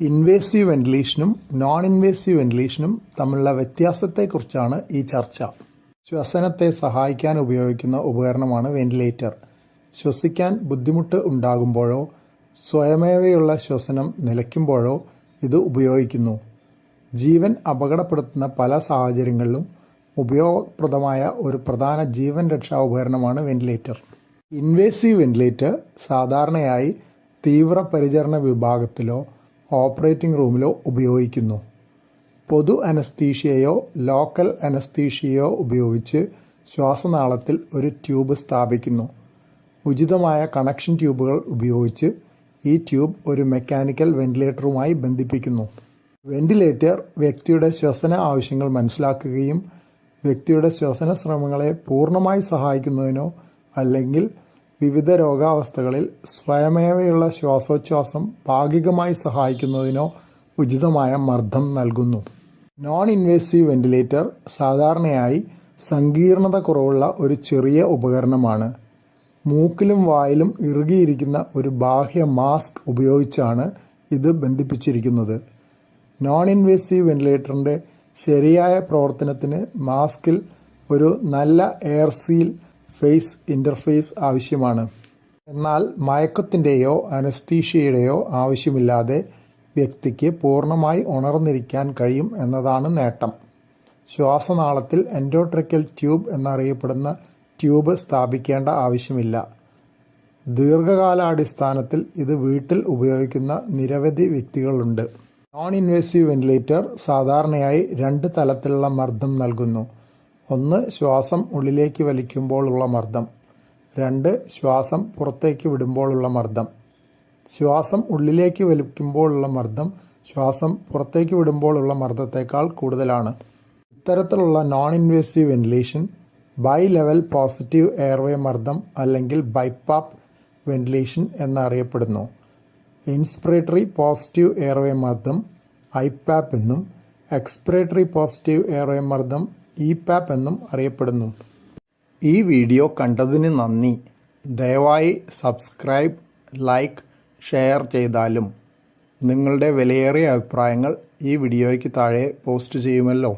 Invasive വെന്റിലേഷനും non invasive വെന്റിലേഷനും തമ്മിലുള്ള വ്യത്യാസത്തെക്കുറിച്ചാണ് ഈ ചർച്ച. ശ്വസനത്തെ സഹായിക്കാൻ ഉപയോഗിക്കുന്ന ഉപകരണമാണ് വെന്റിലേറ്റർ ശ്വസിക്കാൻ ബുദ്ധിമുട്ട് ഉണ്ടാകുമ്പോഴോ സ്വയമേവയുള്ള ശ്വസനം നിലയ്ക്കുമ്പോഴോ ഇത് ഉപയോഗിക്കുന്നു. ജീവൻ അപകടപ്പെടുത്തുന്ന പല സാഹചര്യങ്ങളിലും ഉപയോഗപ്രദമായ ഒരു പ്രധാന ജീവൻ രക്ഷാ ഉപകരണമാണ് വെന്റിലേറ്റർ ഇൻവേസീവ് വെന്റിലേറ്റർ സാധാരണയായി തീവ്രപരിചരണ വിഭാഗത്തിലോ ഓപ്പറേറ്റിംഗ് റൂമിലോ ഉപയോഗിക്കുന്നു. പൊതു അനസ്തീഷ്യയോ ലോക്കൽ അനസ്തീഷ്യയോ ഉപയോഗിച്ച് ശ്വാസനാളത്തിൽ ഒരു ട്യൂബ് സ്ഥാപിക്കുന്നു. ഉചിതമായ കണക്ഷൻ ട്യൂബുകൾ ഉപയോഗിച്ച് ഈ ട്യൂബ് ഒരു മെക്കാനിക്കൽ വെന്റിലേറ്ററുമായി ബന്ധിപ്പിക്കുന്നു. വെന്റിലേറ്റർ വ്യക്തിയുടെ ശ്വസന ആവശ്യങ്ങൾ മനസ്സിലാക്കുകയും വ്യക്തിയുടെ ശ്വസന ശ്രമങ്ങളെ പൂർണമായി സഹായിക്കുന്നതിനോ അല്ലെങ്കിൽ വിവിധ രോഗാവസ്ഥകളിൽ സ്വയമേവയുള്ള ശ്വാസോച്ഛ്വാസം ഭാഗികമായി സഹായിക്കുന്നതിനോ ഉചിതമായ മർദ്ദം നൽകുന്നു. നോൺ ഇൻവേസീവ് വെന്റിലേറ്റർ സാധാരണയായി സങ്കീർണത കുറവുള്ള ഒരു ചെറിയ ഉപകരണമാണ്. മൂക്കിലും വായിലും ഇറുകിയിരിക്കുന്ന ഒരു ബാഹ്യ മാസ്ക് ഉപയോഗിച്ചാണ് ഇത് ബന്ധിപ്പിച്ചിരിക്കുന്നത്. നോൺ ഇൻവേസീവ് വെന്റിലേറ്ററിന്റെ ശരിയായ പ്രവർത്തനത്തിന് മാസ്കിൽ ഒരു നല്ല എയർ സീൽ ഫേസ് ഇന്റർഫേസ് ആവശ്യമാണ്. എന്നാൽ മയക്കത്തിന്റെയോ അനസ്തീഷ്യയുടെയോ ആവശ്യമില്ലാതെ വ്യക്തിക്ക് പൂർണമായി ഉണർന്നിരിക്കാൻ കഴിയും എന്നതാണ് നേട്ടം. ശ്വാസനാളത്തിൽ എൻഡോട്രിക്കൽ ട്യൂബ് എന്നറിയപ്പെടുന്ന ട്യൂബ് സ്ഥാപിക്കേണ്ട ആവശ്യമില്ല. ദീർഘകാലാടിസ്ഥാനത്തിൽ ഇത് വീട്ടിൽ ഉപയോഗിക്കുന്ന നിരവധി വ്യക്തികളുണ്ട്. നോൺ ഇൻവേസീവ് വെന്റിലേറ്റർ സാധാരണയായി രണ്ട് തലത്തിലുള്ള മർദ്ദം നൽകുന്നു. ഒന്ന് ശ്വാസം ഉള്ളിലേക്ക് വലിക്കുമ്പോഴുള്ള മർദ്ദം. രണ്ട് ശ്വാസം പുറത്തേക്ക് വിടുമ്പോഴുള്ള മർദ്ദം. ശ്വാസം ഉള്ളിലേക്ക് വലിക്കുമ്പോഴുള്ള മർദ്ദം ശ്വാസം പുറത്തേക്ക് വിടുമ്പോഴുള്ള മർദ്ദത്തേക്കാൾ കൂടുതലാണ്. ഇത്തരത്തിലുള്ള non invasive ventilation bi level positive airway മർദ്ദം അല്ലെങ്കിൽ ബൈപ്പാപ്പ് വെന്റിലേഷൻ എന്നറിയപ്പെടുന്നു. ഇൻസ്പിറേറ്ററി പോസിറ്റീവ് എയർവേ മർദ്ദം ഐപാപ്പ് എന്നും എക്സ്പിറേറ്ററി പോസിറ്റീവ് എയർവേ മർദ്ദം ഇപാപ്പ് എന്നും അറിയപ്പെടുന്നു. ഈ വീഡിയോ കണ്ടതിന് നന്ദി. ദയവായി സബ്സ്ക്രൈബ് ലൈക്ക് ഷെയർ ചെയ്താലും നിങ്ങളുടെ വിലയേറിയ അഭിപ്രായങ്ങൾ ഈ വീഡിയോയ്ക്ക് താഴെ പോസ്റ്റ് ചെയ്യുമല്ലോ.